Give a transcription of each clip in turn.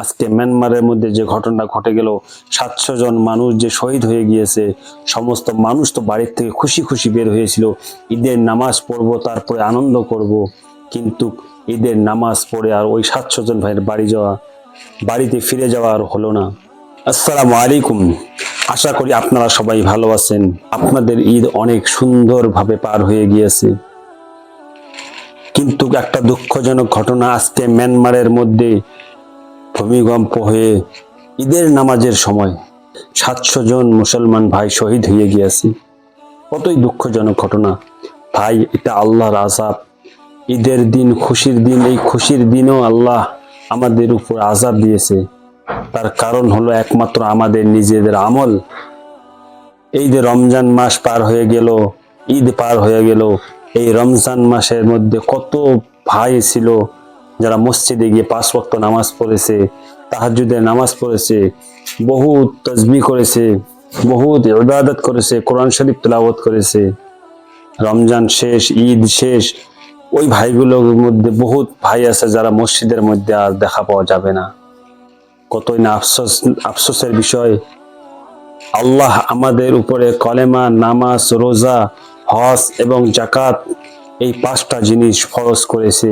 আজকে মিয়ানমারের মধ্যে যে ঘটনা ঘটে গেল, সাতশো জন মানুষ যে শহীদ হয়ে গিয়েছে, সমস্ত মানুষ তো বাড়ির থেকে খুশি খুশি বের হয়েছিল। ঈদের নামাজ পড়ব, তারপরে আনন্দ করব, কিন্তু ঈদের নামাজ পড়ে আর ওই সাতশো জন ভাইয়ের বাড়ি যাওয়া, বাড়িতে ফিরে যাওয়া আর হলো না। আসসালামু আলাইকুম। আশা করি আপনারা সবাই ভালো আছেন। আপনাদের ঈদ অনেক সুন্দরভাবে পার হয়ে গিয়েছে। কিন্তু একটা দুঃখজনক ঘটনা, আজকে মিয়ানমারের মধ্যে ভূমিকম্প হয়ে ঈদের নামাজের সময় সাতশো জন মুসলমান ভাই শহীদ হয়ে গিয়েছে। কতই দুঃখজনক ঘটনা। ভাই, এটা আল্লাহর আজাব ঈদের দিন, খুশির দিন, এই খুশির দিনও আল্লাহ আমাদের উপর আজাব দিয়েছে। তার কারণ হলো একমাত্র আমাদের নিজেদের আমল। এই যে রমজান মাস পার হয়ে গেল, ঈদ পার হয়ে গেল। এই রমজান মাসের মধ্যে কত ভাই ছিল যারা মসজিদে গিয়ে পাঁচ ওয়াক্ত নামাজ পড়েছে তাহাজুদের নামাজ পড়েছে, বহুত তসবি করেছে, বহুত ইবাদত করেছে, কোরআন শরীফ তেলাওয়াত করেছে। রমজান শেষ, ঈদ শেষ, ওই ভাইগুলোর মধ্যে বহুত ভাই আছে যারা মসজিদের মধ্যে আর দেখা পাওয়া যাবে না। কতই না আফসোস, আফসোসের বিষয়। আল্লাহ আমাদের উপরে কলেমা, নামাজ, রোজা, হজ এবং জাকাত এই পাঁচটা জিনিস ফরজ করেছে।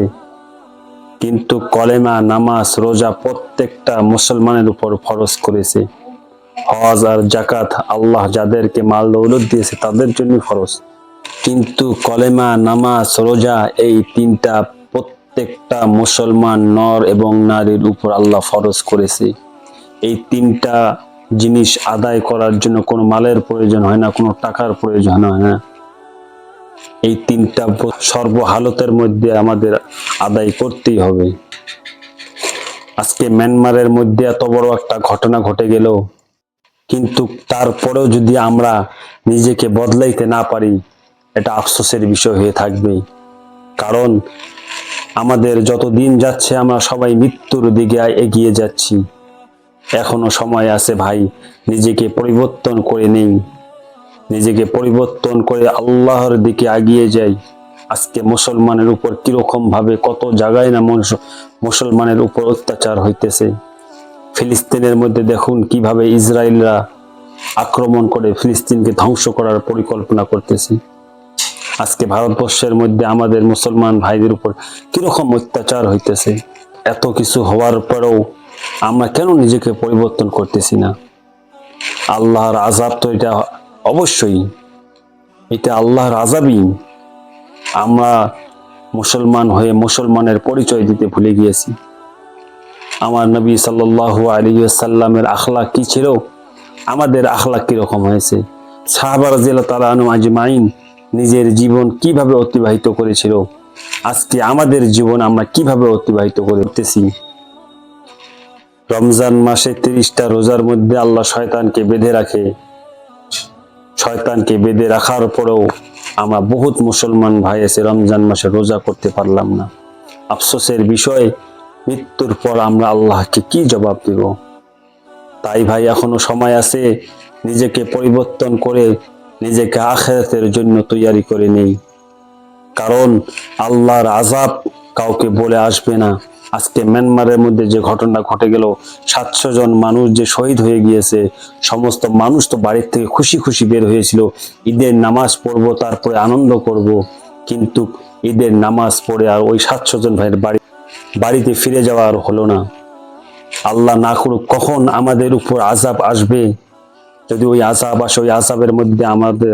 কিন্তু কলেমা, নামাজ, রোজা প্রত্যেকটা মুসলমানের উপর ফরজ করেছে। হজ আর জাকাত আল্লাহ যাদেরকে মাল দৌলত দিয়েছে তাদের জন্য ফরজ। কিন্তু কলেমা, নামাজ, রোজা এই তিনটা প্রত্যেকটা মুসলমান নর এবং নারীর উপর আল্লাহ ফরজ করেছে। এই তিনটা জিনিস আদায় করার জন্য কোনো মালের প্রয়োজন হয় না, কোনো টাকার প্রয়োজন হয় না। এই তিনটা সর্বহালতের মধ্যে আমাদের আদায় করতেই হবে। আজকে মিয়ানমারের মধ্যে এত বড় একটা ঘটনা ঘটে গেল। কিন্তু তারপরেও যদি আমরা নিজেকে বদলাইতে না পারি, এটা আফসোসের বিষয় হয়ে থাকবে। কারণ আমাদের যত দিন যাচ্ছে আমরা সবাই মৃত্যুর দিকে এগিয়ে যাচ্ছি। এখনও সময় আছে ভাই, নিজেকে পরিবর্তন করে নেই। নিজেকে পরিবর্তন করে আল্লাহর দিকে এগিয়ে যাই। আজকে মুসলমানের উপর কীরকম ভাবে কত জায়গায় না মুসলমানের উপর অত্যাচার হইতেছে। ফিলিস্তিনের মধ্যে দেখুন কীভাবে ইসরায়েলরা আক্রমণ করে ফিলিস্তিনকে ধ্বংস করার পরিকল্পনা করতেছে। আজকে ভারতবর্ষের মধ্যে আমাদের মুসলমান ভাইদের উপর কীরকম অত্যাচার হইতেছে। এত কিছু হওয়ার পরেও আমরা কেন নিজেকে পরিবর্তন করতেছি না? আল্লাহর আজাব তো এটা অবশ্যই এটা আল্লাহর আজাবই আমরা মুসলমান হয়ে মুসলমানের পরিচয় দিতে ভুলে গিয়েছি। আমার নবী সাল্লাল্লাহু আলাইহি সাল্লামের আখলাক কি ছিল? আমাদের আখলা কীরকম হয়েছে? সাহাবা রাদিয়াল্লাহু তাআলা আনহু আজমাইন নিজের জীবন কীভাবে অতিবাহিত করেছিল? আজকে আমাদের জীবন আমরা কীভাবে অতিবাহিত করতেছি রমজান মাসে তিরিশটা রোজার মধ্যে আল্লাহ শয়তানকে বেঁধে রাখে। শয়তানকে বেঁধে রাখার পরেও আমরা বহুত মুসলমান ভাই আছে রমজান মাসে রোজা করতে পারলাম না। আফসোসের বিষয়, মৃত্যুর পর আমরা আল্লাহকে কি জবাব দেব? তাই ভাই, এখনও সময় আছে, নিজেকে পরিবর্তন করে নিজেকে আখেরাতের জন্য তৈয়ারি করে নেই। কারণ আল্লাহর আজাব কাউকে বলে আসবে না। আজকে মিয়ানমারের মধ্যে যে ঘটনা ঘটে গেল, সাতশো জন মানুষ যে শহীদ হয়ে গিয়েছে, সমস্ত মানুষ তো বাড়ির থেকে খুশি খুশি বের হয়েছিল। ঈদের নামাজ পড়ব, তারপরে আনন্দ করব, কিন্তু ঈদের নামাজ পড়ে আর ওই সাতশো জন ভাইয়ের বাড়ি, বাড়িতে ফিরে যাওয়া আর হলো না। আল্লাহ না করুক, কখন আমাদের উপর আজাব আসবে? যদি ওই আজাব আসে, ওই আজাবের মধ্যে আমাদের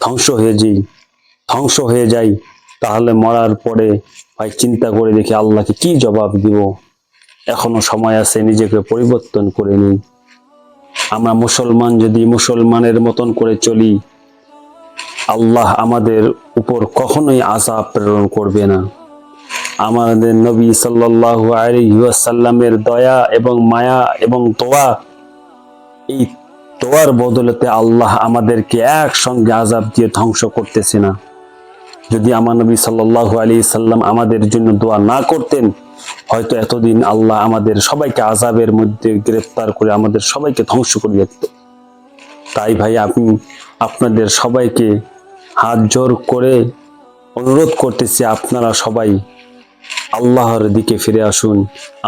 ধ্বংস হয়ে যাই, ধ্বংস হয়ে যাই, তাহলে মরার পরে ভাই, চিন্তা করে দেখি আল্লাহকে কি জবাব দিব। এখনও সময় আছে, নিজেকে পরিবর্তন করে নিই। আমরা মুসলমান, যদি মুসলমানের মতন করে চলি, আল্লাহ আমাদের উপর কখনোই আজাব প্রেরণ করবে না। আমাদের নবী সাল্লাল্লাহু আলাইহি দয়া এবং মায়া এবং দোয়া এই দোয়ার বদলতে আল্লাহ আমাদেরকে একসঙ্গে আজাব দিয়ে ধ্বংস করতেছে না। যদি আমার নবী সাল্লাল্লাহু আলাইহি সাল্লাম আমাদের জন্য দোয়া না করতেন, হয়তো এতদিন আল্লাহ আমাদের সবাইকে আজাবের মধ্যে গ্রেফতার করে আমাদের সবাইকে ধ্বংস করে দিত। তাই ভাই, আমি আপনাদের সবাইকে হাত জোর করে অনুরোধ করতেছি, আপনারা সবাই আল্লাহর দিকে ফিরে আসুন।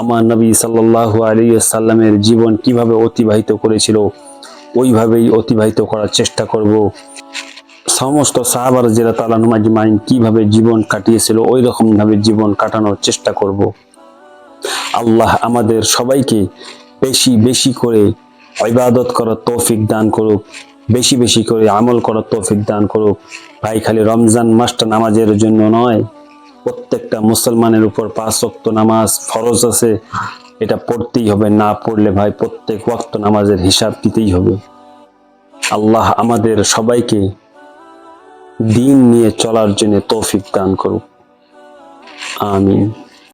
আমার নবী সাল্লাল্লাহু আলাইহি সাল্লামের জীবন কীভাবে অতিবাহিত করেছিল, ওইভাবেই অতিবাহিত করার চেষ্টা করব। সমস্ত সাহাবার জেলা তালানুমাজি মাইন কীভাবে জীবন কাটিয়েছিল ওই রকম ভাবে জীবন কাটানোর চেষ্টা করব। আল্লাহ আমাদের সবাইকে বেশি বেশি করে ইবাদত করার তৌফিক দান করুক, বেশি বেশি করে আমল করার তৌফিক দান করুক। ভাই, খালি রমজান মাসটা নামাজের জন্য নয়, প্রত্যেকটা মুসলমানের উপর পাঁচ ওয়াক্ত নামাজ ফরজ আছে, এটা পড়তেই হবে, না পড়লে ভাই প্রত্যেক ওয়াক্ত নামাজের হিসাব দিতেই হবে। আল্লাহ আমাদের সবাইকে দিন নিয়ে চলার জন্য তৌফিক দান করুক। আমিন।